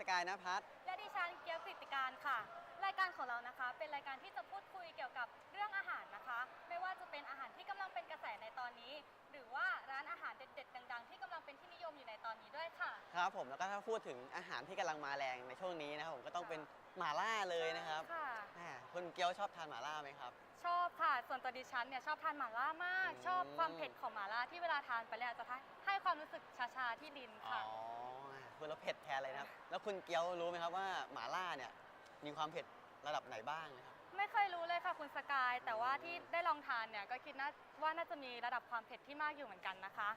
สกายนภัทรและดิฉันเกียวกฤติการค่ะ รายการของเรานะคะ เป็นรายการที่จะพูดคุยเกี่ยวกับเรื่องอาหารนะคะ ไม่ว่าจะเป็นอาหารที่กำลังเป็นกระแสในตอนนี้ หรือว่าร้านอาหารเด็ด ๆ ดัง ๆ ที่กำลังเป็นที่นิยมอยู่ในตอนนี้ด้วยค่ะ ครับผมแล้วก็ถ้าพูดถึงอาหารที่กำลังมาแรงในช่วงนี้นะครับผมก็ต้องเป็นหม่าล่าเลยนะครับค่ะอ่าคุณเกียวชอบทานหม่าล่าไหมครับ ชอบค่ะส่วนตัวดิฉันเนี่ยชอบทานหม่าล่ามากอืมชอบความเผ็ดของหม่าล่าที่เวลาทานไปแล้วจะให้ความรู้สึกชาๆที่ลิ้นอ๋อค่ะ คุณเราเผ็ดแทนเลยนะครับ แล้วคุณเกียวรู้ไหมครับว่าหม่าล่าเนี่ยมีความเผ็ดระดับไหนบ้างนะครับ ไม่เคยรู้เลยค่ะคุณสกาย แต่ว่าที่ได้ลองทานเนี่ยก็คิดน่าว่าน่าจะมีระดับความเผ็ดที่มากอยู่เหมือนกันนะคะ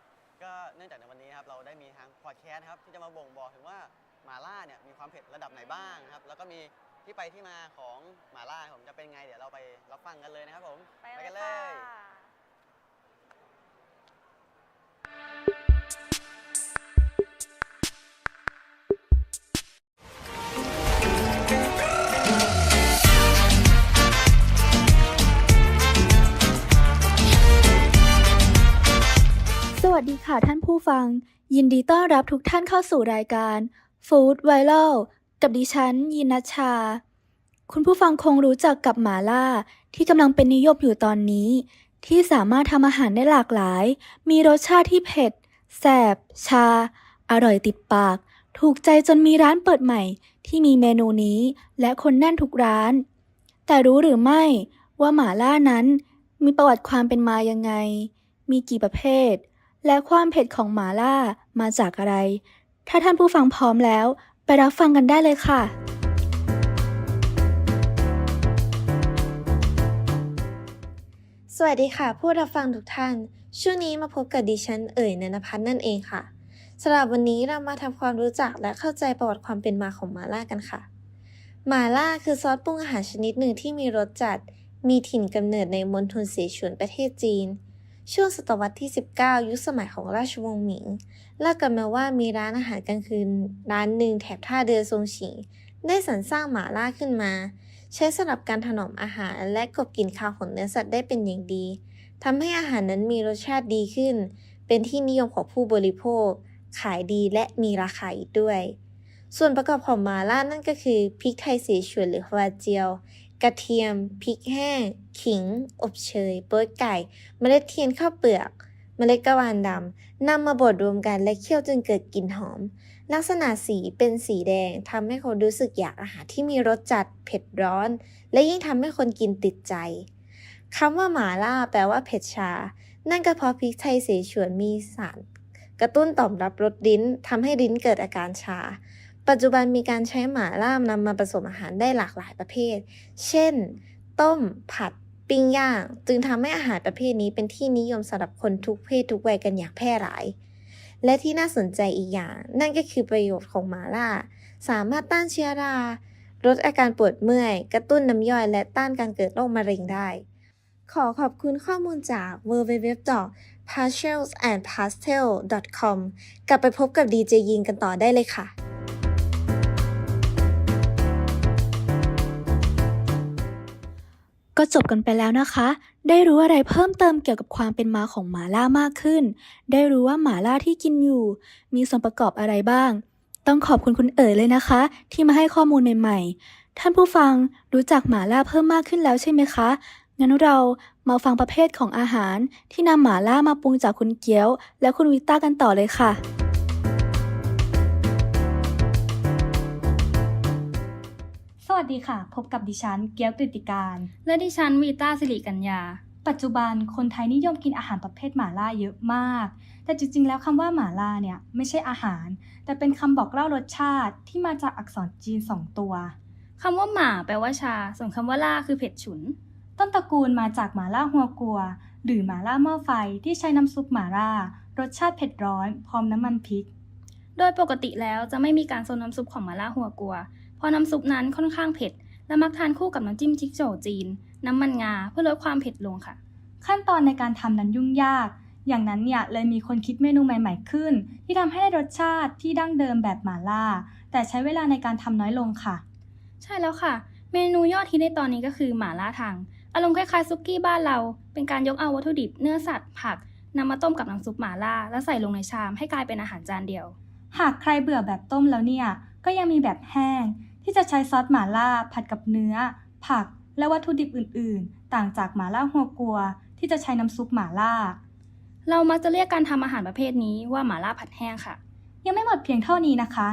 ก็เนื่องจากในวันนี้นะครับเราได้มีทางพอดแคสต์นะครับที่จะมาบ่งบอกถึงว่าหม่าล่าเนี่ยมีความเผ็ดระดับไหนบ้างนะครับ แล้วก็มีที่ไปที่มาของหม่าล่าผมจะเป็นไง เดี๋ยวเราไปรับฟังกันเลยนะครับผมไปไปเลกัยนเลค่ะย วัสดีค่ะท่านผู้ฟัง ยินดีต้อนรับทุกท่านเข้าสู่รายการ Food Viral กับดิฉันยินนัชชา คุณผู้ฟังคงรู้จักกับหมาล่า ที่กำลังเป็นนิยมอยู่ตอนนี้ ที่สามารถทำอาหารได้หลากหลาย มีรสชาติที่เผ็ดแสบ ชา อร่อยติดปาก ถูกใจจนมีร้านเปิดใหม่ ที่มีเมนูนี้และคนแน่นทุกร้าน แต่รู้หรือไม่ว่าหมาล่านั้น มีประวัติความเป็นมายังไง มีกี่ประเภท และความเผ็ดของหมาล่ามาจากอะไร ถ้าท่านผู้ฟังพร้อมแล้ว ไปรับฟังกันได้เลยค่ะ สวัสดีค่ะ ผู้รับฟังทุกท่าน ช่วงนี้มาพบกับดิฉันเอ๋ยนนพัฒน์นั่นเองค่ะสำหรับวันนี้เรามาทำความรู้จักและเข้าใจประวัติความเป็นมาของหมาล่ากันค่ะ หมาล่าคือซอสปรุงอาหารชนิดหนึ่งที่มีรสจัด มีถิ่นกำเนิดในมณฑลเสฉวนประเทศจีน ช่วงศตวรรษที่ 19 ยุคสมัยของราชวงศ์หมิงเล่ากันมาว่ามีร้านอาหารกลางคืน ร้านหนึ่งแถบท่าเรือซงฉิงได้สรรสร้างหมาล่าขึ้นมา ใช้สำหรับการถนอมอาหารและกบกลิ่นคาวของเนื้อสัตว์ได้เป็นอย่างดีทำให้อาหารนั้นมีรสชาติดีขึ้น เป็นที่นิยมของผู้บริโภค ขายดีและมีราคาอีกด้วย ส่วนประกอบของหมาล่านั่นก็คือพริกไทยเสฉวนหรือฮวาเจียว กระเทียม พริกแห้ง ขิง อบเชยโป๊ยไก่ เมล็ดเทียนข้าวเปลือกเมล็ดกะวานดำนำมาบดรวมกันและเคี่ยวจนเกิดกลิ่นหอม ลักษณะสีเป็นสีแดงทำให้คนรู้สึกอยากอาหารที่มีรสจัดเผ็ดร้อน และยิ่งทำให้คนกินติดใจคำว่าหมาล่าแปลว่าเผ็ดชา นั่นก็เพราะพริกไทยเสฉวนมีสาร กระตุ้นต่อมรับรสลิ้นทำให้ลิ้นเกิดอาการชา ปัจจุบันมีการใช้หมาล่านำมาผสมอาหารได้หลากหลายประเภท เช่น ต้ม ผัด ปิ้งย่าง จึงทำให้อาหารประเภทนี้เป็นที่นิยมสำหรับคนทุกเพศทุกวัยกันอย่างแพร่หลาย และที่น่าสนใจอีกอย่าง นั่นก็คือประโยชน์ของหมาล่า สามารถต้านเชื้อรา ลดอาการปวดเมื่อย กระตุ้นน้ำย่อยและต้านการเกิดโรคมะเร็งได้ ขอขอบคุณข้อมูลจาก www.pastelsandpastel.com กลับไปพบกับดีเจยินกันต่อได้เลยค่ะ ก็จบกันไปแล้วนะคะ ได้รู้อะไรเพิ่มเติมเกี่ยวกับความเป็นมาของหมาล่ามากขึ้น ได้รู้ว่าหมาล่าที่กินอยู่ มีส่วนประกอบอะไรบ้าง ต้องขอบคุณคุณเอ๋ยเลยนะคะ ที่มาให้ข้อมูลใหม่ ๆ ท่านผู้ฟังรู้จักหมาล่าเพิ่มมากขึ้นแล้วใช่ไหมคะ งั้นเรามาฟังประเภทของอาหารที่นำหมาล่ามาปรุงจากคุณเกี๊ยว และคุณวิต้ากันต่อเลยค่ะ วัสดีค่ะ พบกับดิฉันเกียวกฤติการ และดิฉันวีต้าสิริกัญญา ปัจจุบันคนไทยนิยมกินอาหารประเภทหม่าล่าเยอะมาก แต่จริงๆ แล้วคำว่าหม่าล่าเนี่ยไม่ใช่อาหาร แต่เป็นคำบอกเล่ารสชาติที่มาจากอักษรจีนสองตัวคำว่าหม่าแปลว่าชา ส่วนคำว่าล่าคือเผ็ดฉุน ต้นตระกูลมาจากหม่าล่าฮัวกัว หรือหม่าล่าหม้อไฟที่ใช้น้ำซุปหม่าล่า รสชาติเผ็ดร้อน พร้อมน้ำมันพริก โดยปกติแล้วจะไม่มีการโซนน้ำซุปของหมาล่าหัวกัว เพราะน้ำซุปนั้นค่อนข้างเผ็ด และมักทานคู่กับน้ำจิ้มจิ๊กโจวจีน น้ำมันงาเพื่อลดความเผ็ดลงค่ะ ขั้นตอนในการทำนั้นยุ่งยาก อย่างนั้นเนี่ยเลยมีคนคิดเมนูใหม่ ๆ ขึ้น ที่ทำให้ได้รสชาติที่ดั้งเดิมแบบหม่าล่า แต่ใช้เวลาในการทำน้อยลงค่ะ ใช่แล้วค่ะ เมนูยอดฮิตในตอนนี้ก็คือหมาล่าทังอารมณ์คล้ายๆซุกี้บ้านเรา เป็นการยกเอาวัตถุดิบเนื้อสัตว์ผักนำมาต้มกับน้ำซุปหมาล่า แล้วใส่ลงในชามให้กลายเป็นอาหารจานเดียว หากใครเบื่อแบบต้มแล้วเนี่ย ก็ยังมีแบบแห้ง ที่จะใช้ซอสหม่าล่าผัดกับเนื้อ ผักและวัตถุดิบอื่น ๆ ต่างจากหม่าล่าฮัวกัว ที่จะใช้น้ำซุปหม่าล่า เรามักจะเรียกการทำอาหารประเภทนี้ว่าหมาล่าผัดแห้งค่ะ ยังไม่หมดเพียงเท่านี้นะคะ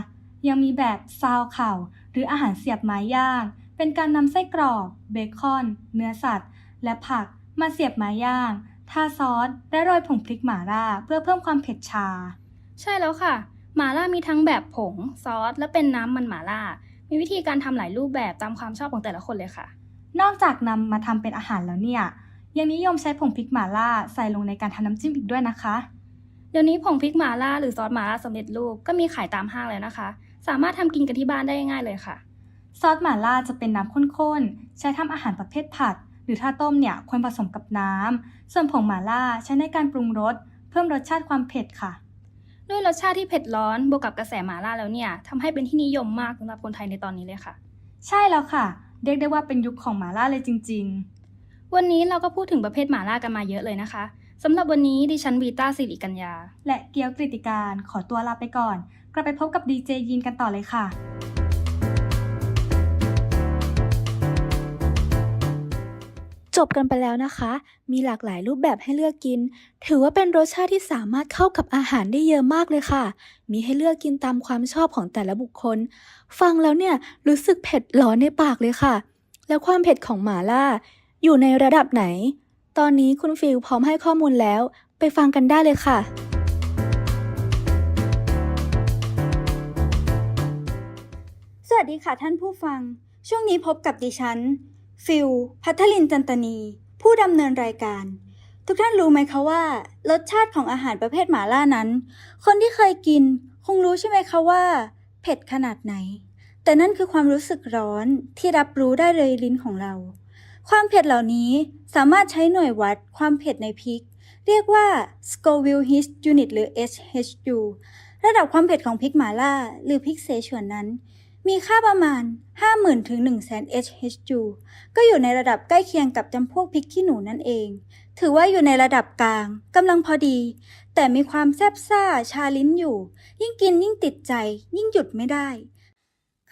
ยังมีแบบซาวเข่าหรืออาหารเสียบไม้ย่าง เป็นการนำไส้กรอก เบคอน เนื้อสัตว์ และผักมาเสียบไม้ย่างทาซอสและโรยผงพริกหม่าล่า เพื่อเพิ่มความเผ็ดชา ใช่แล้วค่ะหมาล่ามีทั้งแบบผง ซอส และเป็นน้ำมันหมาล่า มีวิธีการทำหลายรูปแบบตามความชอบของแต่ละคนเลยค่ะ นอกจากนำมาทำเป็นอาหารแล้วเนี่ย ยังนิยมใช้ผงพริกหม่าล่าใส่ลงในการทำน้ำจิ้มอีกด้วยนะคะ เดี๋ยวนี้ผงพริกหมาล่าหรือซอสหมาล่าสำเร็จรูปก็มีขายตามห้างแล้วนะคะ สามารถทำกินกันที่บ้านได้ง่ายเลยค่ะ ซอสหม่าล่าจะเป็นน้ำข้นๆ ใช้ทำอาหารประเภทผัด หรือถ้าต้มเนี่ยควรผสมกับน้ำส่วนผงหม่าล่าใช้ในการปรุงรสเพิ่มรสชาติความเผ็ดค่ะ ด้วยรสชาติที่เผ็ดร้อนบวกกับกระแสหมาล่าแล้วเนี่ยทำให้เป็นที่นิยมมากสำหรับคนไทยในตอนนี้เลยค่ะ ใช่แล้วค่ะ เรียกได้ว่าเป็นยุคของหม่าล่าเลยจริงวันนี้เราก็พูดถึงประเภทหมาล่ากันมาเยอะเลยนะคะสำหรับวันนี้ดิฉันวีต้าสิริกัญญาๆและเกียวกริติการขอตัวลาไปก่อน กลับไปพบกับดีเจยินกันต่อเลยค่ะ บกันไปแล้วนะคะ มีหลากหลายรูปแบบให้เลือกกิน ถือว่าเป็นรสชาติที่สามารถเข้ากับอาหารได้เยอะมากเลยค่ะ มีให้เลือกกินตามความชอบของแต่ละบุคคล ฟังแล้วเนี่ยรู้สึกเผ็ดร้อนในปากเลยค่ะ แล้วความเผ็ดของหมาล่า อยู่ในระดับไหน ตอนนี้คุณฟิลพร้อมให้ข้อมูลแล้ว ไปฟังกันได้เลยค่ะสวัสดีค่ะท่านผู้ฟัง ช่วงนี้พบกับดิฉัน ฟิลพัทลินจันตนี ผู้ดำเนินรายการ ทุกท่านรู้ไหมคะว่า รสชาติของอาหารประเภทหมาล่านั้น คนที่เคยกิน คงรู้ใช่ไหมคะว่า เผ็ดขนาดไหน แต่นั่นคือความรู้สึกร้อนที่รับรู้ได้เลยลิ้นของเรา ความเผ็ดเหล่านี้สามารถใช้หน่วยวัดความเผ็ดในพริก เรียกว่า Scoville His Unit หรือ SHU ระดับความเผ็ดของพริกหมาล่า หรือพริกเสฉวนนั้น มีค่าประมาณ 50,000ถึง100,000 HHU ก็อยู่ในระดับใกล้เคียงกับจำพวกพริกขี้หนูนั่นเอง ถือว่าอยู่ในระดับกลางกำลังพอดี แต่มีความแซ่บซ่าชาลิ้นอยู่ ยิ่งกินยิ่งติดใจ ยิ่งหยุดไม่ได้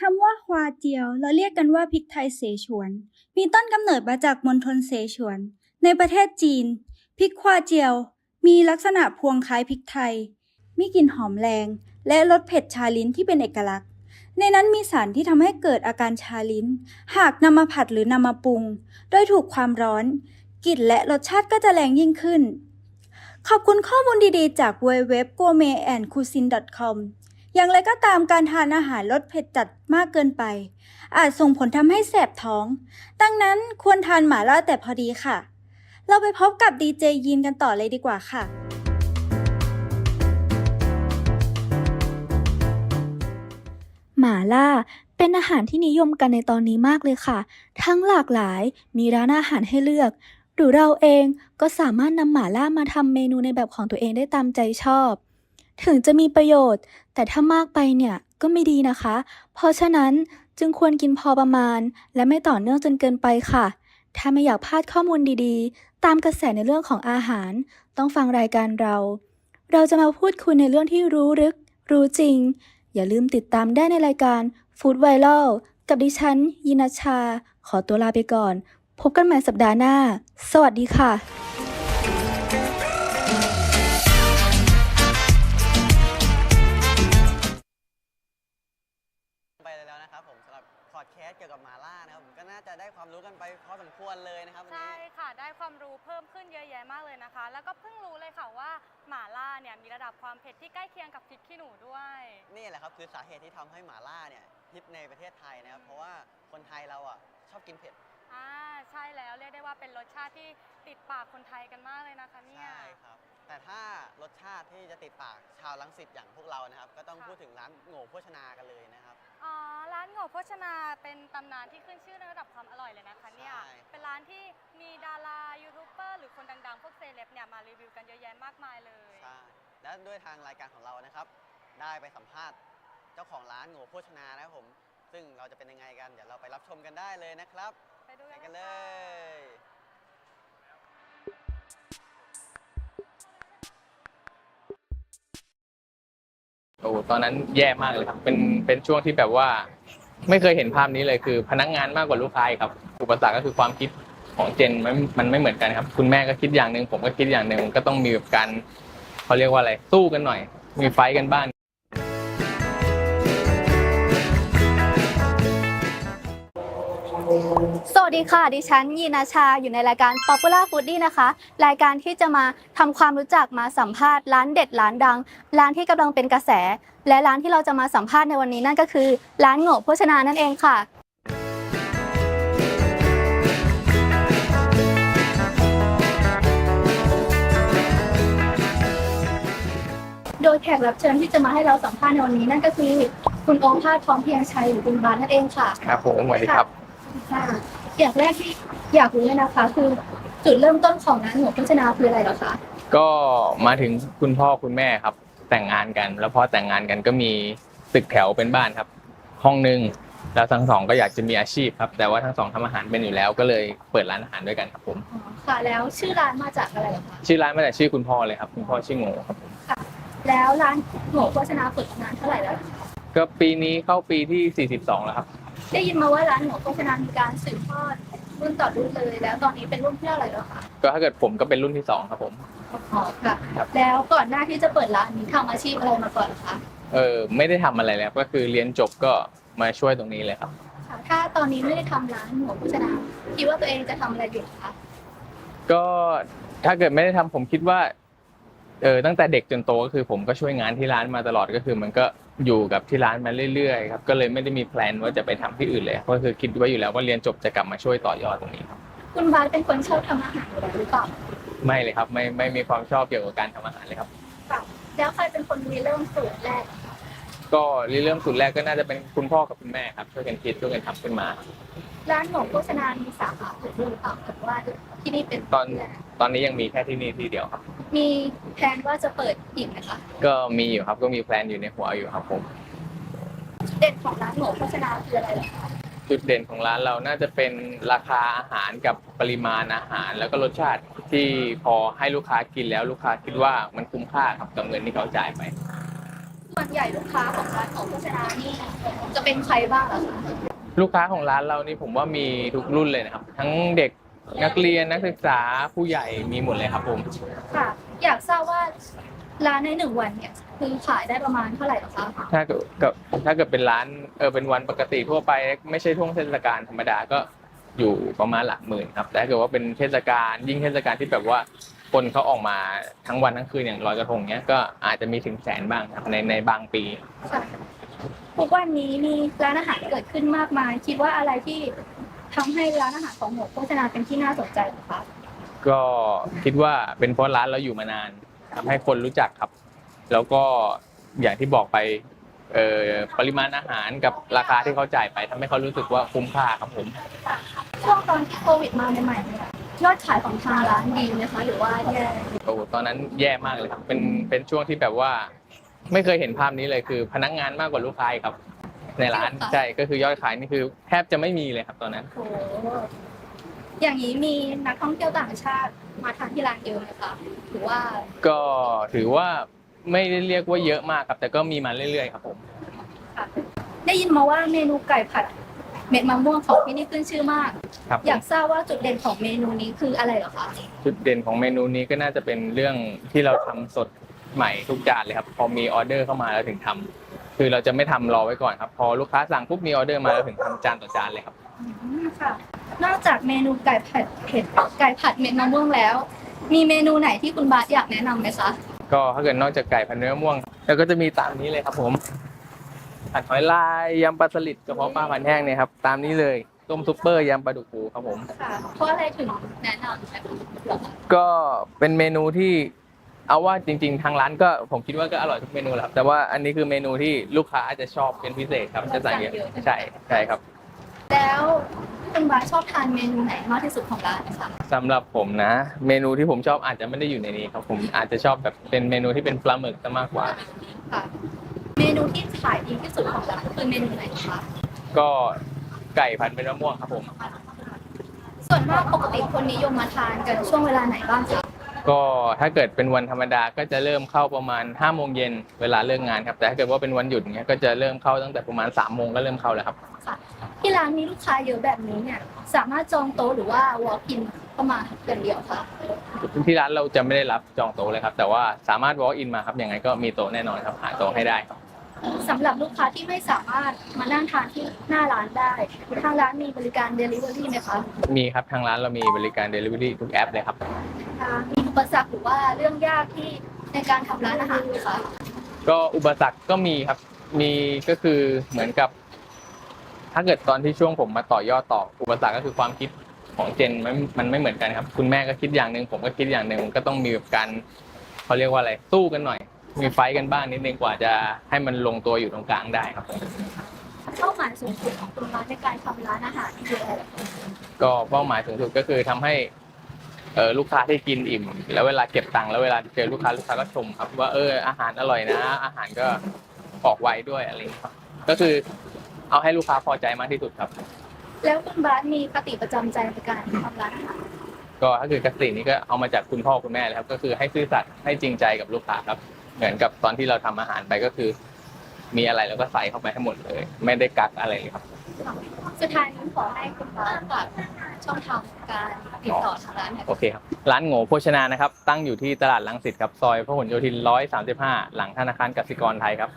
คำว่าฮวาเจียวเราเรียกกันว่าพริกไทยเสฉวน มีต้นกำเนิดมาจากมณฑลเสฉวน ในประเทศจีนพริกควาเจียว มีลักษณะพวงคล้ายพริกไทย มีกลิ่นหอมแรง และรสเผ็ดชาลิ้นที่เป็นเอกลักษณ์ ในนั้นมีสารที่ทำให้เกิดอาการชาลิ้น หากนำมาผัดหรือนำมาปรุง โดยถูกความร้อน กลิ่นและรสชาติก็จะแรงยิ่งขึ้น ขอบคุณข้อมูลดีๆ จาก w w w g o u r m e t a n d c u i s i n e c o m อย่างไรก็ตามการทานอาหารรสเผ็ดจัดมากเกินไป อาจส่งผลทำให้แสบท้อง ดังนั้นควรทานหมาล่าแต่พอดีค่ะ เราไปพบกับดีเจยินกันต่อเลยดีกว่าค่ะ หม่าล่า เป็นอาหารที่นิยมกันในตอนนี้มากเลยค่ะ ทั้งหลากหลายมีร้านอาหารให้เลือก หรือเราเองก็สามารถนำหม่าล่ามาทำเมนูในแบบของตัวเองได้ตามใจชอบ ถึงจะมีประโยชน์ แต่ถ้ามากไปเนี่ยก็ไม่ดีนะคะ เพราะฉะนั้นจึงควรกินพอประมาณ และไม่ต่อเนื่องจนเกินไปค่ะ ถ้าไม่อยากพลาดข้อมูลดีๆ ตามกระแสในเรื่องของอาหาร ต้องฟังรายการเรา เราจะมาพูดคุยในเรื่องที่รู้ลึก รู้จริง อย่าลืมติดตามได้ในรายการ Food Viral กับดิฉันยินาชา ขอตัวลาไปก่อน พบกันใหม่สัปดาห์หน้า สวัสดีค่ะาจะได้ความรู้กันไปพอสมควรเลยนะครับวันใช่นี้ ค่ะ ได้ความรู้เพิ่มขึ้นเยอะแยะมากเลยนะคะ แล้วก็เพิ่งรู้เลยค่ะว่าหม่าล่าเนี่ยมีระดับความเผ็ดที่ใกล้เคียงกับพริกขี้หนูด้วย นี่แหละครับคือสาเหตุที่ทำให้หมาล่าเนี่ยฮิตในประเทศไทยนะครับเพราะว่าคนไทยเราอะชอบกินเผ็ดอ่าใช่แล้วเรียกได้ว่าเป็นรสชาติที่ติดปากคนไทยกันมากเลยนะคะเนี่ย ใช่ครับ แต่ถ้ารสชาติที่จะติดปากชาวลังสิตอย่างพวกเรานะครับ ก็ต้องค่ะ พูดถึงร้านโง่โภชนากันเลยนะครับ อ๋อร้านโง่โภชนาเป็นตำนานที่ขึ้นชื่อในระดับความอร่อยเลยนะคะเนี่ย ใช่ เป็นร้านที่มีดารายูทูบเบอร์หรือคนดังๆ พวกเซเลบเนี่ยมารีวิวกันเยอะแยะมากมายเลย ใช่และด้วยทางรายการของเรานะครับ ได้ไปสัมภาษณ์เจ้าของร้านโง่โภชนานะครับผม ซึ่งเราจะเป็นยังไงกัน เดี๋ยวเราไปรับชมกันได้เลยนะครับไปดูไปกันกันเลเลยย ตอนนั้นแย่มากเลยครับ เป็นเป็นช่วงที่แบบว่า ไม่เคยเห็นภาพนี้เลยคือ พนักงานมากกว่าลูกค้าครับ อุปสรรคก็คือความคิดของเจนมันมันไม่เหมือนกันครับ คุณแม่ก็คิดอย่างหนึ่งผมก็คิดอย่างหนึ่งก็ต้องมีแบบการเขาเรียกว่าอะไรสู้กันหน่อย มีไฟกันบ้าง สวัสดีค่ะ ดิฉันยีนาชาอยู่ในรายการ Popular Foodie นะคะ รายการที่จะมาทำความรู้จักมาสัมภาษณ์ร้านเด็ดร้านดัง ร้านที่กำลังเป็นกระแส และร้านที่เราจะมาสัมภาษณ์ในวันนี้นั่นก็คือ ร้านโง่โภชนานั่นเองค่ะ โดยแขกรับเชิญที่จะมาให้เราสัมภาษณ์ในวันนี้นั่นก็คือ คุณโอภาสทองเพียงชัยหรือคุณบาสนั่นเองค่ะ ครับผมสวัสดีครับ ค่ะอย่างแรกที่อยากรู้เลยนะคะ คือจุดเริ่มต้นของร้านหัวโภชนาคืออะไรเหรอคะก็มาถึงคุณพ่อคุณแม่ครับ แต่งงานกัน แล้วพอแต่งงานกันก็มีตึกแถวเป็นบ้านครับ ห้องหนึ่งแล้วทั้งสองก็อยากจะมีอาชีพครับ แต่ว่าทั้งสองทำอาหารเป็นอยู่แล้ว ก็เลยเปิดร้านอาหารด้วยกันครับผมอ๋อค่ะ แล้วชื่อร้านมาจากอะไรเหรอคะชื่อร้านมาจากชื่อคุณพ่อเลยครับ คุณพ่อชื่อโง่ครับผมแล้วร้านหัวโภชนาเปิดมานานเท่าไหร่แล้วก็ปีนี้เข้าปีที่ 42 แล้วครับ ได้ยินมาว่าร้านหัวโภชนามีการสืบทอดรุ่นต่อรุ่นเลย แล้วตอนนี้เป็นรุ่นที่เท่าไหร่แล้วคะก็ถ้าเกิดผมก็เป็นรุ่นที่สองครับผม อ๋อค่ะแล้วก่อนหน้าที่จะเปิดร้านนี้ทำอาชีพอะไรมาก่อนเหรอคะเออไม่ได้ทำอะไรเลยครับก็คือเรียนจบก็มาช่วยตรงนี้เลยครับ ค่ะ ถ้าตอนนี้ไม่ได้ทำร้านหัวโภชนาคิดว่าตัวเองจะทำอะไรอยู่คะก็ถ้าเกิดไม่ได้ทำผมคิดว่า เออตั้งแต่เด็กจนโตก็คือผมก็ช่วยงานที่ร้านมาตลอดก็คือ มันก็อยู่กับที่ร้านมาเรื่อยๆครับก็เลยไม่ได้มีแพลนว่าจะไปทำที่อื่นเลยก็คือคิดไว้อยู่แล้วว่าเรียนจบจะกลับมาช่วยต่อยอดตรงนี้ครับคุณบาสเป็นคนชอบทำอาหารอยู่แล้วหรือเปล่าไม่เลยครับ ไม่ไม่มีความชอบเกี่ยวกับการทำอาหารเลยครับแล้วใครเป็นคนริเริ่มสูตรแรก ก็เริ่มสูตรแรกก็น่าจะเป็นคุณพ่อกับคุณแม่ครับช่วยกันคิดช่วยกันทำขึ้นมา ร้านหมกโฆษณามีสาขาอื่นด้วยหรือเปล่าหรือว่าที่นี่เป็นตอนตอนนี้ยังมีแค่ที่นี่ที่เดียวครับ มีแผนว่าจะเปิดอีกไหมคะก็มีอยู่ครับก็มีแพลนอยู่ในหัวอยู่ครับผมเด่นของร้านหมกโฆษณาคืออะไรเหรอคะจุดเด่นของร้านเราน่าจะเป็นราคาอาหารกับปริมาณอาหาร แล้วก็รสชาติที่พอให้ลูกค้ากินแล้วลูกค้าคิดว่ามันคุ้มค่าครับกับเงินที่เขาจ่ายไป ส่วนใหญ่ลูกค้าของร้านหมกโฆษณานี่จะเป็นใครบ้างเหรอคะลูกค้าของร้านเรานี่ผมว่ามีทุกรุ่นเลยนะครับ ทั้งเด็กนักเรียนนักศึกษาผู้ใหญ่มีหมดเลยครับผม ค่ะ อยากทราบว่าร้านในหนึ่งวันเนี่ยคือขายได้ประมาณเท่าไหร่เหรอคะถ้าเกิดกับถ้าเกิดเป็นร้านเออเป็นวันปกติทั่วไป ไม่ใช่ช่วงเทศกาลธรรมดาก็อยู่ประมาณหลักหมื่นครับแต่ถ้าเกิดว่าเป็นเทศกาลยิ่งเทศกาลที่แบบว่า คนเขาออกมาทั้งวันทั้งคืนอย่างลอยกระทงเนี้ยก็อาจจะมีถึงแสนบ้างครับในในบางปีค่ะทุกวันนี้มีร้านอาหารเกิดขึ้นมากมาย คิดว่าอะไรที่ทำให้ร้านอาหารของหมกโฆษณาเป็นที่น่าสนใจเหรอคะก็คิดว่าเป็นเพราะร้านเราอยู่มานานทำให้คนรู้จักครับ แล้วก็อย่างที่บอกไปเอ่อ ปริมาณอาหารกับราคาที่เขาจ่ายไปทำให้เขารู้สึกว่าคุ้มค่าครับผม ช่วงตอนที่โควิดมาใหม่ๆเนี่ยยอดขายของทางร้านดีไหมคะหรือว่าแย่โอ้โหตอนนั้นแย่มากเลยครับเป็นเป็นช่วงที่แบบว่า ไม่เคยเห็นภาพนี้เลยคือ พนักงานมากกว่าลูกค้าอีกครับ ในร้านใช่ก็คือยอดขายนี่คือ แทบจะไม่มีเลยครับตอนนั้นโอ้อย่างนี้มีนักท่องเที่ยวต่างชาติมาทานที่ร้านเยอะไหมคะหรือว่า ก็ถือว่า ไม่ได้เรียกว่าเยอะมากครับ แต่ก็มีมาเรื่อยๆครับผมค่ะได้ยินมาว่าเมนูไก่ผัดเม็ดมะม่วงของที่นี่ขึ้นชื่อมาก ครับผม อยากทราบว่าจุดเด่นของเมนูนี้คืออะไรเหรอคะจุดเด่นของเมนูนี้ก็น่าจะเป็นเรื่องที่เราทำสดใหม่ทุกจานเลยครับ พอมีออเดอร์เข้ามาแล้วถึงทำคือเราจะไม่ทำรอไว้ก่อนครับพอลูกค้าสั่งปุ๊บมีออเดอร์มาแล้วถึงทำจานต่อจานเลยครับ อืมค่ะ นอกจากเมนูไก่ผัดเผ็ดไก่ผัดเม็ดมะม่วงแล้ว มีเมนูไหนที่คุณบาสอยากแนะนำไหมคะ ก็ถ้าเกิดนอกจากไก่พันเนื้อม่วง แล้วก็จะมีตามนี้เลยครับผมผัดหอยลายยำปลาสลิดกระเพาะปลาผันแห้งเนี่ยครับตามนี้เลยต้มซุปเปอร์ยำปลาดุกฟูครับผมค่ะเพราะอะไรถึงแนะนำแบบนี้เหรอคะก็เป็นเมนูที่เอาว่าจริง ๆ ทางร้านก็ผมคิดว่าก็อร่อยทุกเมนูแหละครับแต่ว่าอันนี้คือเมนูที่ลูกค้าอาจจะชอบเป็นพิเศษครับจะสั่งเยอะใช่ใช่ครับ แล้ว คุณบาสชอบทานเมนูไหนมากที่สุดของร้านนะคะสำหรับผมนะ เมนูที่ผมชอบอาจจะไม่ได้อยู่ในนี้ครับผมอาจจะชอบแบบเป็นเมนูที่เป็นปลาหมึกซะมากกว่า ค่ะ เมนูที่ขายดีที่สุดของร้านคือเมนูไหนคะก็ไก่พันเป็นมะม่วงครับผม ส่วนมากปกติคนนิยมมาทานกันช่วงเวลาไหนบ้างคะ ก็ถ้าเกิดเป็นวันธรรมดาก็จะเริ่มเข้าประมาณ5้าโมงเย็นเวลาเลิกงานครับแต่ถ้าเกิดว่าเป็นวันหยุดเงี้ยก็จะเริ่มเข้าตั้งแต่ประมาณ3ามโมงก็เริ่มเข้าแล้วครับค่ะที่ร้านมีลูกค้าเยอะแบบนี้เนี่ยสามารถจองโต๊ะหรือว่า walk in เข้ามาอย่างเดียวคะที่ร้านเราจะไม่ได้รับจองโต๊ะเลยครับ แต่ว่าสามารถ walk in มาครับยังไงก็มีโต๊ะแน่นอนครับหาโต๊ะให้ได้ครับสำหรับลูกค้าที่ไม่สามารถมานั่งทานที่หน้าร้านได้ทางร้านมีบริการ delivery ไหมคะมีครับทางร้านเรามีบริการ delivery ทุกแอปเลยครับมี อุปสรรคหรือว่าเรื่องยากที่ในการทำร้านอาหารไหมคะก็อุปสรรคก็มีครับ มีก็คือเหมือนกับ ถ้าเกิดตอนที่ช่วงผมมาต่อยอดต่อ อุปสรรคก็คือความคิดของเจนมันมันไม่เหมือนกันครับ คุณแม่ก็คิดอย่างหนึ่งผมก็คิดอย่างหนึ่งมันก็ต้องมีแบบการเขาเรียกว่าอะไรสู้กันหน่อย มีไฟท์กันบ้างนิดนึงกว่าจะให้มันลงตัวอยู่ตรงกลางได้ครับผมเป้าหมายสูงสุดของคุณร้านในการทำร้านอาหารคืออะไรก็เป้าหมายสูงสุดก็คือทำให้ เออลูกค้าที่กินอิ่ม แล้วเวลาเก็บตังค์แล้วเวลาเจอลูกค้าลูกค้าก็ชมครับ ว่าเอออาหารอร่อยนะ อาหารก็ออกไวด้วยอะไรอย่างเงี้ยครับก็คือเอาให้ลูกค้าพอใจมากที่สุดครับ แล้วคุณบาสมีคติประจำใจในการทำร้านอาหารก็ถ้าคือกสินี้ก็เอามาจากคุณพ่อคุณแม่เลยครับ ก็คือให้ซื่อสัตย์ให้จริงใจกับลูกค้าครับ เหมือนกับตอนที่เราทำอาหารไปก็คือ มีอะไรเราก็ใส่เข้าไปให้หมดเลย ไม่ได้กักอะไรเลยครับ สุดท้ายนี้ขอให้คุณบาสฝากช่องทางการติดต่อทางร้านหน่อยโอเคครับ ร้านโง่โภชนานะครับ ตั้งอยู่ที่ตลาดลังสิตครับ ซอยพหลโยธิน 135 หลังธนาคารกสิกรไทยครับ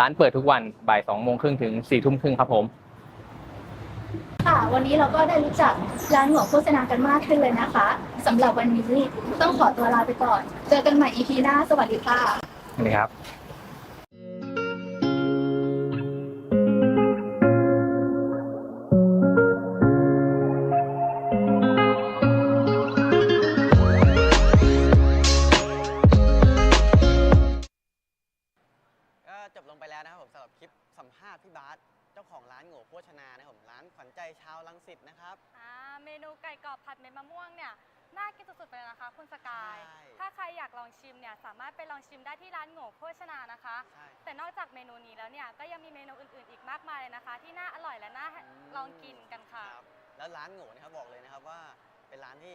ร้านเปิดทุกวันบ่าย2โมงครึ่งถึง4ทุ่มครึ่งครับผม ค่ะวันนี้เราก็ได้รู้จักร้านหัวโฆษณากันมากขึ้นเลยนะคะสำหรับวันนี้ต้องขอตัวลาไปก่อน เจอกันใหม่ EP หน้าสวัสดีค่ะ นี่ครับ ผมสำหรับคลิปสัมภาษณ์พี่บาสเจ้าของร้านโง่โภชนานะครับผมร้านขวัญใจชาวลังสิตนะครับ อ่าเมนูไก่กรอบผัดเม็ดมะม่วงเนี่ยน่ากินสุดๆไปเลยนะคะคุณสกาย ใช่ถ้าใครอยากลองชิมเนี่ยสามารถไปลองชิมได้ที่ร้านโง่โภชนานะคะ ใช่แต่นอกจากเมนูนี้แล้วเนี่ยก็ยังมีเมนูอื่นๆอีกมากมายเลยนะคะ ที่น่าอร่อยและน่าลองกินกันค่ะ ครับแล้วร้านโง่นะครับบอกเลยนะครับว่าเป็นร้านที่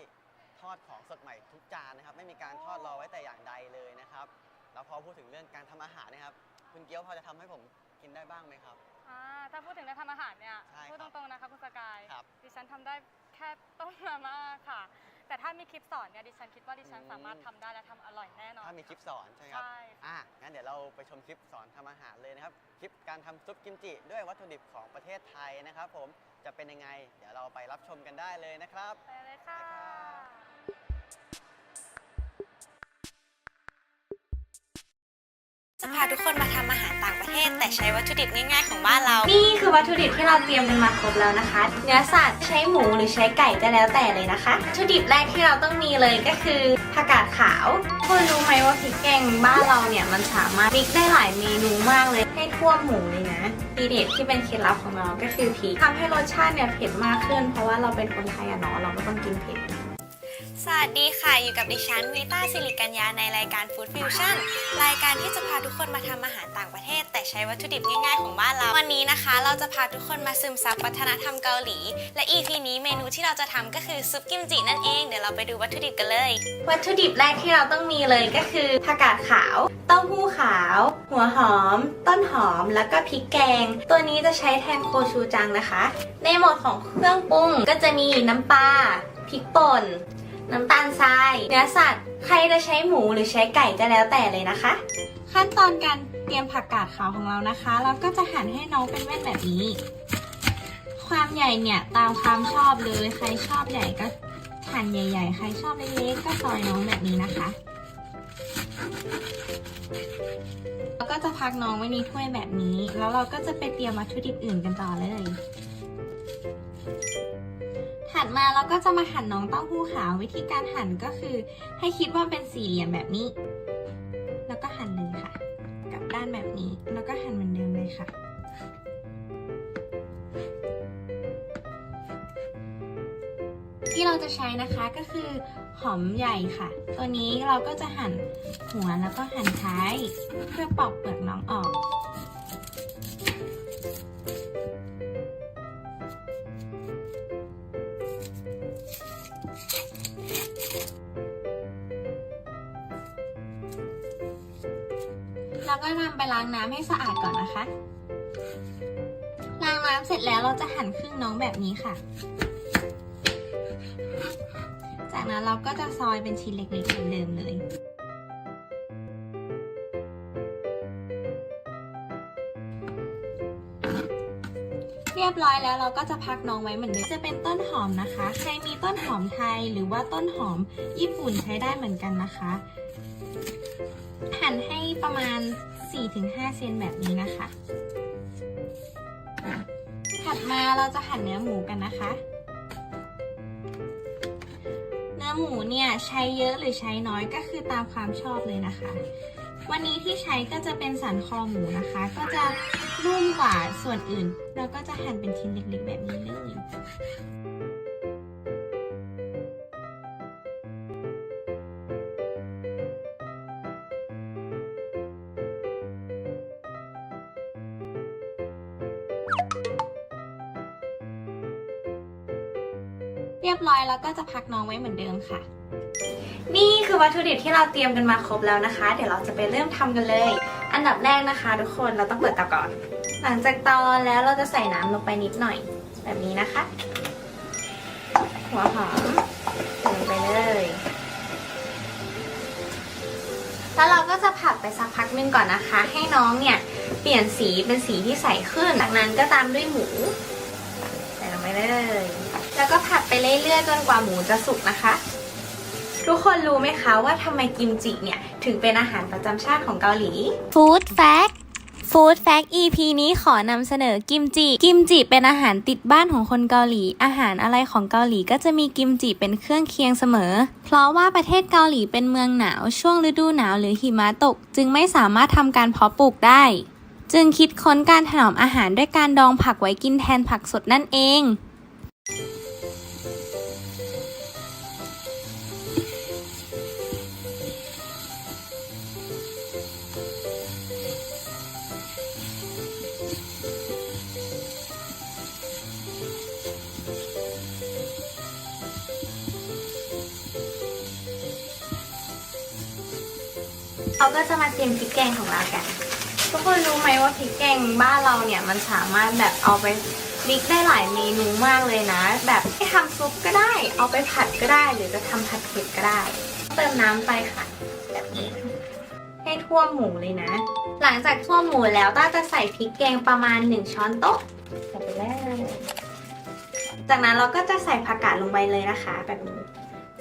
ทอดของสดใหม่ทุกจานนะครับ ไม่มีการทอดรอไว้แต่อย่างใดเลยนะครับ แล้วพอพูดถึงเรื่องการทำอาหารนะครับ คุณเกี๊ยวพอจะทำให้ผมกินได้บ้างไหมครับ อ่าถ้าพูดถึงการทำอาหารเนี่ย ใช่ครับพูดตรงๆนะคะคุณสกาย ครับดิฉันทำได้แค่ต้มมาม่าค่ะ แต่ถ้ามีคลิปสอนเนี่ยดิฉันคิดว่าดิฉันอืม สามารถทำได้และทำอร่อยแน่นอน ถ้ามีคลิปสอนใช่ไหมครับใช่ อะงั้นเดี๋ยวเราไปชมคลิปสอนทำอาหารเลยนะครับ คลิปการทำซุปกิมจิด้วยวัตถุดิบของประเทศไทยนะครับ ผมจะเป็นยังไง เดี๋ยวเราไปรับชมกันได้เลยนะครับ ไปเลยค่ะ จะพาทุกคนมาทำอาหารต่างประเทศ แต่ใช้วัตถุดิบง่ายๆของบ้านเรา นี่คือวัตถุดิบที่เราเตรียมกันมาครบแล้วนะคะ เนื้อสัตว์ใช้หมูหรือใช้ไก่ก็แล้วแต่เลยนะคะ วัตถุดิบแรกที่เราต้องมีเลยก็คือผักกาดขาวคุณรู้ไหมว่าพริกแกงบ้านเราเนี่ยมันสามารถมิกได้หลายเมนูมากเลยให้ทั่วหมูเลยนะทีเด็ดที่เป็นเคล็ดลับของเราก็คือพริกทำให้รสชาติเนี่ยเผ็ดมากขึ้น เพราะว่าเราเป็นคนไทยอะเนาะเราก็ต้องกินเผ็ด สวัสดีค่ะ อยู่กับดิฉันวิต้าสิริกัญญาในรายการ Food Fusion รายการที่จะพาทุกคนมาทำอาหารต่างประเทศ แต่ใช้วัตถุดิบง่ายๆของบ้านเรา วันนี้นะคะ เราจะพาทุกคนมาซึมซับวัฒนธรรมเกาหลี และ EP นี้เมนูที่เราจะทำก็คือซุปกิมจินั่นเอง เดี๋ยวเราไปดูวัตถุดิบกันเลย วัตถุดิบแรกที่เราต้องมีเลยก็คือผักกาดขาว เต้าหู้ขาว หัวหอม ต้นหอม แล้วก็พริกแกง ตัวนี้จะใช้แทนโคชูจังนะคะ ในหมวดของเครื่องปรุงก็จะมีน้ำปลาพริกป่น น้ำตาลทรายเนื้อสัตว์ ใครจะใช้หมูหรือใช้ไก่ก็แล้วแต่เลยนะคะ ขั้นตอนการเตรียมผักกาดขาวของเรานะคะ เราก็จะหั่นให้น้องเป็นแว่นแบบนี้ ความใหญ่เนี่ยตามความชอบเลย ใครชอบใหญ่ก็หั่นใหญ่ ๆ ใครชอบเล็กๆก็ซอยน้องแบบนี้นะคะ แล้วก็จะพักน้องไว้ในถ้วยแบบนี้ แล้วเราก็จะไปเตรียมวัตถุดิบอื่นกันต่อเลย ถัดมาเราก็จะมาหั่นน้องเต้าหู้ขาววิธีการหั่นก็คือ ให้คิดว่าเป็นสี่เหลี่ยมแบบนี้ แล้วก็หั่นเลยค่ะ กลับด้านแบบนี้ แล้วก็หั่นเหมือนเดิมเลยค่ะ ที่เราจะใช้นะคะก็คือหอมใหญ่ค่ะ ตัวนี้เราก็จะหั่นหัวแล้วก็หั่นท้ายเพื่อปอกเปลือกน้องออก นำไปล้างน้ำให้สะอาดก่อนนะคะ ล้างน้ำเสร็จแล้วเราจะหั่นครึ่งน้องแบบนี้ค่ะ จากนั้นเราก็จะซอยเป็นชิ้นเล็กๆเหมือนเดิมเลยเรียบร้อยแล้วเราก็จะพักน้องไว้เหมือนเดิมจะเป็นต้นหอมนะคะ ใครมีต้นหอมไทยหรือว่าต้นหอมญี่ปุ่นใช้ได้เหมือนกันนะคะ หั่นให้ประมาณ 4-5เซนแบบนี้นะคะ ถัดมาเราจะหั่นเนื้อหมูกันนะคะ เนื้อหมูเนี่ยใช้เยอะหรือใช้น้อยก็คือตามความชอบเลยนะคะ วันนี้ที่ใช้ก็จะเป็นสันคอหมูนะคะ ก็จะนุ่มกว่าส่วนอื่น เราก็จะหั่นเป็นชิ้นเล็กๆแบบนี้เลย บร้อยแล้วก็จะพักน้องไว้เหมือนเดิมค่ะ นี่คือวัตถุดิบที่เราเตรียมกันมาครบแล้วนะคะ เดี๋ยวเราจะไปเริ่มทำกันเลย อันดับแรกนะคะ ทุกคนเราต้องเปิดเตาก่อน หลังจากเตาร้อนแล้วเราจะใส่น้ำลงไปนิดหน่อย แบบนี้นะคะ หัวหอมลงไปเลยแล้วเราก็จะผัดไปสักพักหนึงก่อนนะคะ ให้น้องเนี่ยเปลี่ยนสีเป็นสีที่ใสขึ้นจากนั้นก็ตามด้วยหมู ใส่ลงไปเลย แล้วก็ผัดไปเรื่อยๆจนกว่าหมูจะสุกนะคะ ทุกคนรู้ไหมคะว่าทำไมกิมจิเนี่ย ถึงเป็นอาหารประจำชาติของเกาหลี Food Fact Food Fact EP นี้ขอนำเสนอกิมจิ กิมจิเป็นอาหารติดบ้านของคนเกาหลี อาหารอะไรของเกาหลีก็จะมีกิมจิเป็นเครื่องเคียงเสมอ เพราะว่าประเทศเกาหลีเป็นเมืองหนาว ช่วงฤดูหนาวหรือหิมะตก จึงไม่สามารถทำการเพาะปลูกได้ จึงคิดค้นการถนอมอาหารด้วยการดองผักไว้กินแทนผักสดนั่นเอง เราก็จะมาเตรียมพริกแกงของเรากัน ทุกคนรู้ไหมว่าพริกแกงบ้านเราเนี่ยมันสามารถแบบเอาไปมิกได้หลายเมนูมากเลยนะ แบบให้ทำซุปก็ได้ เอาไปผัดก็ได้ หรือจะทำผัดเผ็ดก็ได้ เติมน้ำไปค่ะ แบบนี้ ให้ทั่วหมูเลยนะ หลังจากทั่วหมูแล้วต้าจะใส่พริกแกงประมาณ 1 ช้อนโต๊ะใส่ไปเลยจากนั้นเราก็จะใส่ผักกาดลงไปเลยนะคะ แบบนี้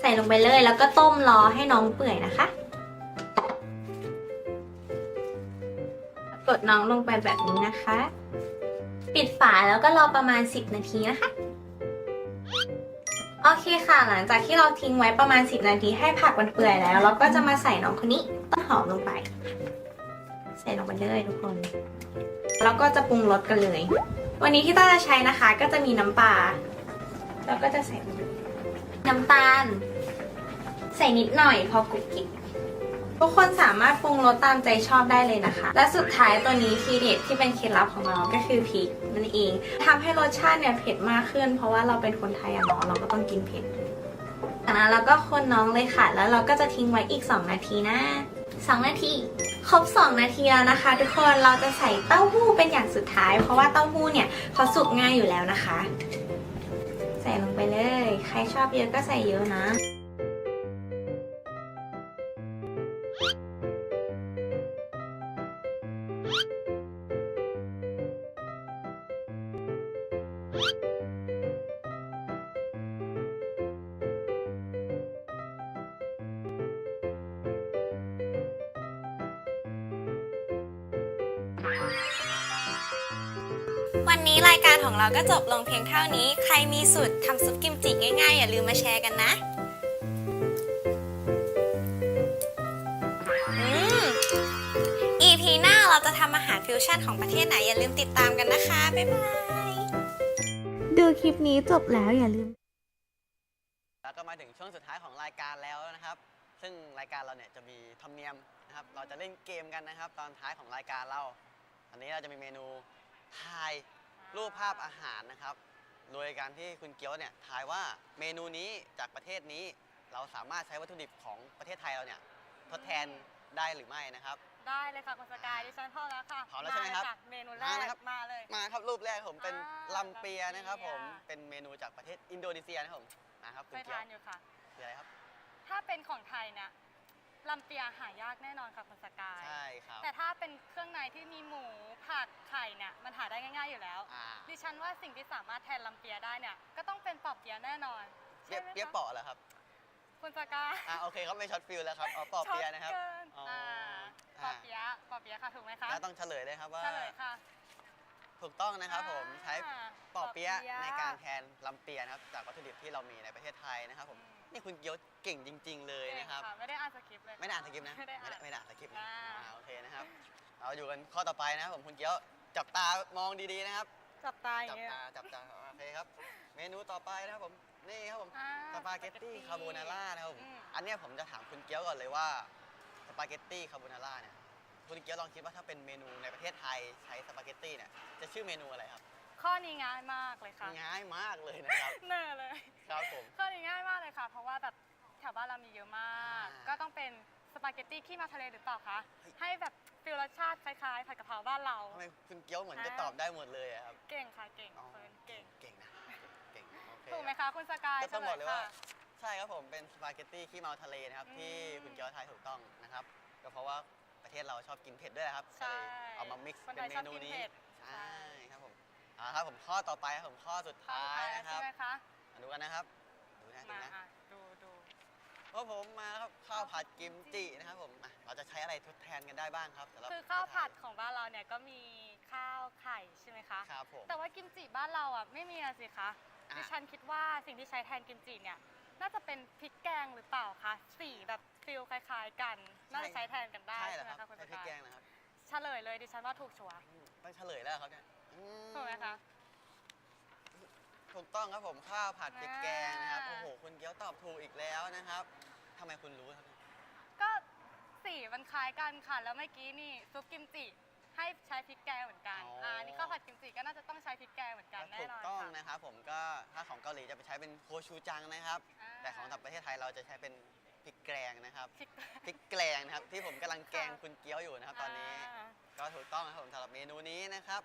ใส่ลงไปเลยแล้วก็ต้มรอให้น้องเปื่อยนะคะ กดน้องลงไปแบบนี้นะคะ ปิดฝาแล้วก็รอประมาณ 10 นาทีนะคะ โอเคค่ะ หลังจากที่เราทิ้งไว้ประมาณ 10 นาทีให้ผักมันเปื่อยแล้ว เราก็จะมาใส่น้องคนนี้ต้นหอมลงไป ใส่ลงไปเลยทุกคน แล้วก็จะปรุงรสกันเลย วันนี้ที่ต้าจะใช้นะคะ ก็จะมีน้ำปลาแล้วก็จะใส่น้ำตาล ใส่นิดหน่อยพอกุกกิก ทุกคนสามารถปรุงรสตามใจชอบได้เลยนะคะ และสุดท้ายตัวนี้ทีเด็ดที่เป็นเคล็ดลับของเราก็คือพริกนั่นเองทำให้รสชาติเนี่ยเผ็ดมากขึ้น เพราะว่าเราเป็นคนไทยอะเนาะเราก็ต้องกินเผ็ดจากนั้นเราก็คนน้องเลยค่ะ แล้วเราก็จะทิ้งไว้อีก 2 นาทีนะ 2 นาทีครบ 2 นาทีแล้วนะคะ ทุกคนเราจะใส่เต้าหู้เป็นอย่างสุดท้าย เพราะว่าเต้าหู้เนี่ยเขาสุกง่ายอยู่แล้วนะคะ ใส่ลงไปเลย ใครชอบเยอะก็ใส่เยอะนะ ววันนี้รายการของเราก็จบลงเพียงเท่านี้ ใครมีสูตรทำซุปกิมจิง่ายๆ อย่าลืมมาแชร์กันนะอืม EP หน้าเราจะทำอาหารฟิวชั่นของประเทศไหน อย่าลืมติดตามกันนะคะ บ๊ายบาย ดูคลิปนี้จบแล้วอย่าลืม แล้วก็มาถึงช่วงสุดท้ายของรายการแล้วนะครับ ซึ่งรายการเราเนี่ยจะมีธรรมเนียมนะครับ เราจะเล่นเกมกันนะครับ ตอนท้ายของรายการเรา อันนี้เราจะมีเมนูทาย รูปภาพอาหารนะครับ โดยการที่คุณเกี๊ยวเนี่ยทายว่าเมนูนี้จากประเทศนี้ เราสามารถใช้วัตถุดิบของประเทศไทยเราเนี่ยทดแทนได้หรือไม่นะครับ ได้เลยค่ะคุณสกายดิฉันพร้อมแล้วค่ะพร้อมแล้วใช่ไหมครับาเมนูแรมากนะครับ มาเลย มาครับรูปแรกผมเป็นอ่าลัมเปียนะครับผมลัมเปียเป็นเมนูจากประเทศอินโดนีเซียนะครับผมมาครับคุเคณยเกี๊ยทาวนอยู่ค่ะ คืออะไรครับ ถ้าเป็นของไทยเนี่ย ลำเปียหายากแน่นอนค่ะคุณสกาย ใช่ครับ แต่ถ้าเป็นเครื่องในที่มีหมูผักไข่เนี่ยมันหาได้ง่าย ๆอยู่แล้ว อ่า ดิฉันว่าสิ่งที่สามารถแทนลำเปียได้เนี่ยก็ต้องเป็นปอบเปียะแน่นอนเปี๊ยะใช่ไหมคะเปี๊ยะเปาะเหรอครับ คุณสกายอ่าโอเคครับไม่ช็อตฟิลแล้วครับเอาปอบเปี๊ยะนะครับช็อตเกินอ๋ออ่าอ่าปอบเปียะปอบเปียะค่ะถูกไหมคะแล้วต้องเฉลยเลยครับว่า เฉลยค่ะ ถูกต้องนะครับผมอ่าใช้ปอบเปี๊ยะปอบเปี๊ยะ ในการแทนลำเปียะนะครับจากวัตถุดิบที่เรามีในประเทศไทยนะครับผมอืม นี่คุณเกี๊ยวเก่งจริง ๆ เลยเก่งนะครับไม่ได้อ่านสคริปต์เลย ไม่ได้อ่านสคริปต์นะ ไม่ได้อ่านไม่ได้อ่านสคริปต์นะอ่าอ่าโอเคนะครับ เราอยู่กันข้อต่อไปนะครับผมคุณเกี๊ยวจับตามองดีๆนะครับ จับตาอย่าจังบเงี้ยตาจับตาโอเคครับ เมนูต่อไปนะครับผมนี่ครับผมอ่สปาเกตตี้คาโบนาร่านะครับผมอืมอันเนี้ยผมจะถามคุณเกี๊ยวก่อนเลยว่าสปาเกตตี้คาโบนาร่าเนี่ยคุณเกี๊ยวลองคิดว่าถ้าเป็นเมนูในประเทศไทยใช้สปาเกตตี้เนี่ยจะชื่อเมนูอะไรครับข้อนี้ง่ายมากเลยค่ะ ง่ายมากเลยนะครับ เนอเลย ครับผม ข้อนี้ง่ายมาก เลยค่ะ เพราะว่าแบบแถวบ้านเรามีเยอะมาก อ่าก็ต้องเป็นสปาเกตตี้ขี้มาทะเลหรือเปล่าคะ เฮ้ย ให้แบบฟิลรสชาติคล้ายๆผัดกะเพราบ้านเรา ทำไมคุณเกี๊ยวเหมือนจะอ่าตอบได้หมดเลยอะครับเก่งค่ะ เก่งอ๋อเฟิร์นเก่ง เก่งนะ เก่งโอเคถูกไหมคะคุณสกายก็ต้องบอกเลยว่าฉค่ะใช่ครับผมเป็นสปาเกตตี้ขี้เมาทะเลนะครับอืมที่คุณเกี๊ยวทายถูกต้องนะครับ ก็เพราะว่าประเทศเราชอบกินเผ็ดด้วยนะครับใช่ก็เลยเอามา mix คนเป็ไทนยเมชอบนูกินนี้ เผ็ดใช่ครับผมอ่าครับผมข้อต่อไปครับผมข้อสุดข้อท้าสุดยท้ายนะคใช่รับไหมคะ มาดูกันนะครับดู นะดูมานะอะดูดูเพราะผมมาแล้วครับข้าวผัดกิมจินะครับผมอะเราจะใช้อะไรทดแทนกันได้บ้างครับสำหรับคือข้าวผัดของบ้านเราเนี่ยก็มีข้าวไข่ใช่ไหมคะ ครับผม แต่ว่ากิมจิบ้านเราอะไม่มีอะสิคะอะ ดิฉันคิดว่าสิ่งที่ใช้แทนกิมจิเนี่ย น่าจะเป็นพริกแกงหรือเปล่าคะสีแบบฟิลคล้ายๆกัน น่าจะใช้แทนกันได้ใช่เหรใช่อไหมครับคะคุณใช้สพริกกายแกงนะครับเฉลยเลยดิฉันว่าถูกชัวร์อืมต้องเฉลยแล้วครับเนี่ยอืถูกไหมคะ ถูกต้องครับผมข้าวผัดพริกแกงนะครับอ่าโอ้โหคุณเกี๊ยวตอบถูกอีกแล้วนะครับทำไมคุณรู้ครับเนี่ยก็สีมันคล้ายกันค่ะ แล้วเมื่อกี้นี่ซุปกิมจิให้ใช้พริกแกงเหมือนกันอ๋ออ่ อ่านี่ข้าวผัดกิมจิก็น่าจะต้องใช้พริกแกงเหมือนกันก็แน่ถูกนอนต้องค่ะ นะครับผมก็ถ้าของเกาหลีจะไปใช้เป็นโคชูจังนะครับ อ่า แต่ของทางประเทศไทยเราจะใช้เป็นพริกแกงนะครับพริกพริกแกงนะครับที่ผมกำลังแกงคุณเกี๊ยวอยู่นะครับตอนนี้าก็ถูกต้องนะครับผมสำหรับเมนูนี้นะครับ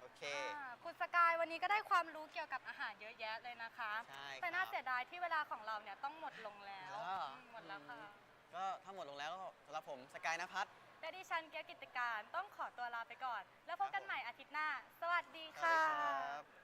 โอเค อ่า คุณสกายวันนี้ก็ได้ความรู้เกี่ยวกับอาหารเยอะแยะเลยนะคะ ใช่แต่น่าครับเสียดายที่เวลาของเราเนี่ยต้องหมดลงแล้วหมดแล้วเหรออื มหมดแล้วค่ะอืมก็ทั้งหมดลงแล้วก็สำหรับผมสกายนภัทร และดิฉันเกียรติกิจการต้องขอตัวลาไปก่อน แล้วพบกันใหม่อาทิตย์หน้า สวัสดีสวัสค่ะดีครับ